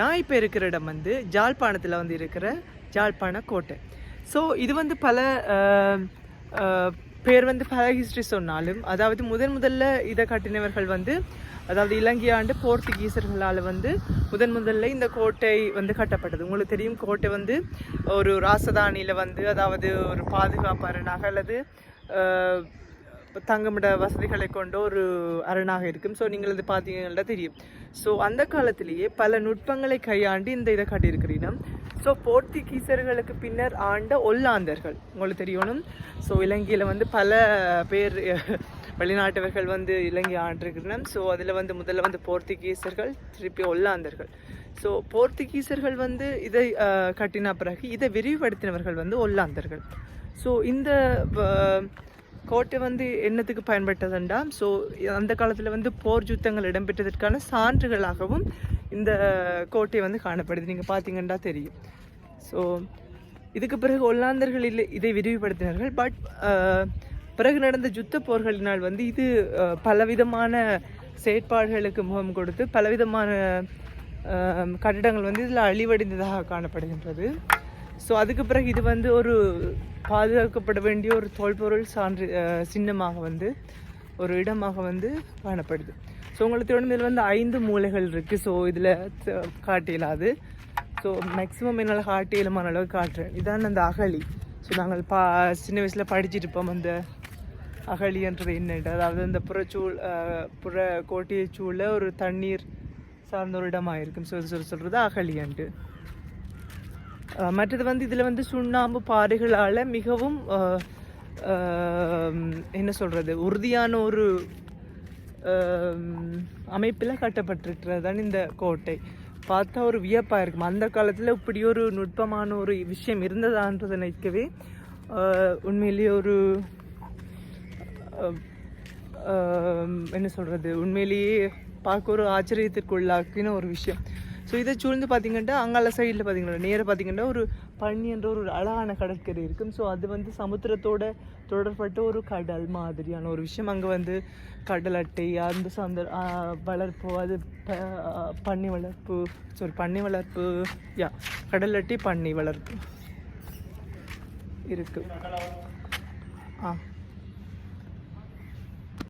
நான் இப்போ இருக்கிற இடம் வந்து ஜாழ்ப்பாணத்தில் வந்து இருக்கிற ஜாழ்ப்பாண கோட்டை. ஸோ இது வந்து பல பேர் வந்து பல ஹிஸ்ட்ரி சொன்னாலும் அதாவது முதன் முதல்ல இதை கட்டினவர்கள் வந்து அதாவது இலங்கை ஆண்டு போர்த்துகீசர்களால் வந்து முதன் முதல்ல இந்த கோட்டை வந்து கட்டப்பட்டது. உங்களுக்கு தெரியும் கோட்டை வந்து ஒரு ராசதானியில் வந்து அதாவது ஒரு பாதுகாப்பு அரணாக அல்லது தங்குமிட வசதிகளை கொண்ட ஒரு அரணாக இருக்கும். ஸோ நீங்கள் இது பார்த்தீங்கன்னா தெரியும். ஸோ அந்த காலத்திலேயே பல நுட்பங்களை கையாண்டு இந்த இதை காட்டியிருக்கிறீங்க ஸோ போர்த்துகீசர்களுக்கு பின்னர் ஆண்ட ஒல்லாந்தர்கள். உங்களுக்கு தெரியணும் ஸோ இலங்கையில் வந்து பல பேர் வெளிநாட்டவர்கள் வந்து இலங்கை ஆண்டிருக்கிறோம் ஸோ அதில் வந்து முதல்ல வந்து போர்த்துகீசர்கள் திருப்பி ஒல்லாந்தர்கள். ஸோ போர்த்துகீசர்கள் வந்து இதை கட்டின பிறகு இதை விரிவுபடுத்தினவர்கள் வந்து ஒல்லாந்தர்கள். ஸோ இந்த கோட்டை வந்து என்னத்துக்கு பயன்பட்டதுண்டா? ஸோ அந்த காலத்தில் வந்து போர் யுத்தங்கள் இடம்பெற்றதற்கான சான்றுகளாகவும் இந்த கோட்டை வந்து காணப்படுது. நீங்கள் பார்த்தீங்கன்னா தெரியும். ஸோ இதுக்கு பிறகு ஒல்லாந்தர்கள் இல்லை இதை விரிவுபடுத்தினார்கள். பட் பிறகு நடந்த யுத்த போர்களினால் வந்து இது பலவிதமான செயற்பாடுகளுக்கு முகம் கொடுத்து பலவிதமான கட்டிடங்கள் வந்து இதில் அழிவடைந்ததாக காணப்படுகின்றது. ஸோ அதுக்கு பிறகு இது வந்து ஒரு பாதுகாக்கப்பட வேண்டிய ஒரு தொல்பொருள் சான்று சின்னமாக வந்து ஒரு இடமாக வந்து காணப்படுது. ஸோ உங்களுக்கு தெரியும் இதில் வந்து ஐந்து மூலைகள் இருக்குது ஸோ இதில் காட்டியலாது ஸோ மேக்ஸிமம் என்னால் காட்டி இயலுமான அளவு காட்டுறேன். இதான் அந்த அகழி. ஸோ நாங்கள் பா சின்ன வயசில் படிச்சுட்டு இருப்போம். அந்த அகழின்றது என்னட்டு அதாவது அந்த புறச்சூழ் புற கோட்டையை சூழ ஒரு தண்ணீர் சார்ந்த ஒரு இடமாக இருக்கும் ஸோ சொல்லி சொல்கிறது அகழியன்ட்டு. அஹ் மற்றது வந்து இதில் வந்து சுண்ணாம்பு பாறைகளால் மிகவும் என்ன சொல்கிறது உறுதியான ஒரு அமைப்பில் கட்டப்பட்டிருக்கிறது தான் இந்த கோட்டை. பார்த்தா ஒரு வியப்பாக இருக்கும் அந்த காலத்தில் இப்படி ஒரு நுட்பமான ஒரு விஷயம் இருந்ததான்றதை நினைக்கவே உண்மையிலேயே ஒரு என்ன சொல்கிறது உண்மையிலேயே பார்க்க ஒரு ஆச்சரியத்திற்குள்ளாக்கின ஒரு விஷயம். ஸோ இதை சூழ்ந்து பார்த்தீங்கன்னா அங்கால சைடில் பார்த்தீங்கன்னா நேராக பார்த்தீங்கன்னா ஒரு பழனி என்ற ஒரு அழகான கடற்கரை இருக்கும். ஸோ அது வந்து சமுத்திரத்தோட தொடர்பட்ட ஒரு கடல் மாதிரியான ஒரு விஷயம். அங்கே வந்து கடல் அட்டை அந்த சந்த வளர்ப்பு அது ப- பன்னி வளர்ப்பு சாரி பன்னி வளர்ப்பு யா கடல் அட்டை பன்னி வளர்ப்பு இருக்குது ஆ.